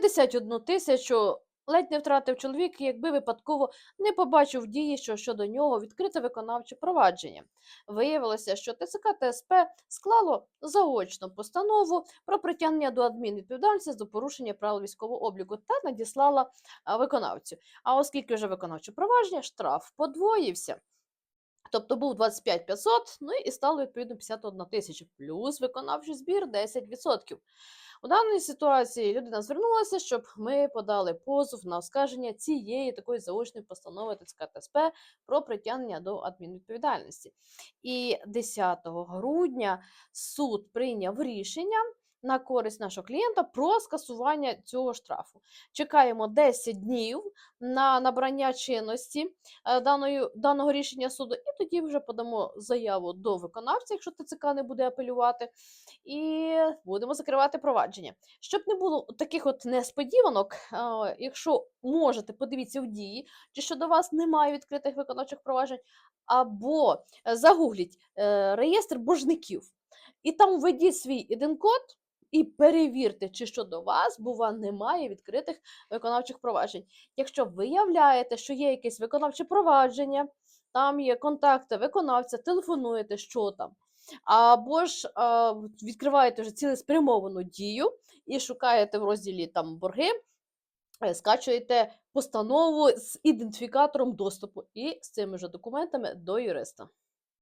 51 тисячу ледь не втратив чоловік, якби випадково не побачив дії, що щодо нього відкрите виконавче провадження. Виявилося, що ТЦК та СП склало заочну постанову про притягнення до адмінвідповідальності за порушення правил військового обліку та надіслала виконавцю. А оскільки вже виконавче провадження, штраф подвоївся. Тобто був 25 500, ну і стало відповідно 51 тисяча, плюс виконавчий збір 10%. У даній ситуації людина звернулася, щоб ми подали позов на оскарження цієї такої заочної постанови ТЦК та СП про притягнення до адмінвідповідальності. І 10 грудня суд прийняв рішення на користь нашого клієнта про скасування цього штрафу. Чекаємо 10 днів на набрання чинності е, даної, даного рішення суду, і тоді вже подамо заяву до виконавця, якщо ТЦК не буде апелювати, і будемо закривати провадження. Щоб не було таких от несподіванок, е, якщо можете, подивіться в дії, чи щодо вас немає відкритих виконавчих проваджень, або загугліть е, реєстр боржників, і там введіть свій іден-код. І перевірте, чи щодо вас, бува, немає відкритих виконавчих проваджень. Якщо виявляєте, що є якесь виконавче провадження, там є контакти виконавця, телефонуєте, що там. Або ж а, відкриваєте вже цілеспрямовану дію і шукаєте в розділі там борги, е, скачуєте постанову з ідентифікатором доступу і з цими ж документами до юриста.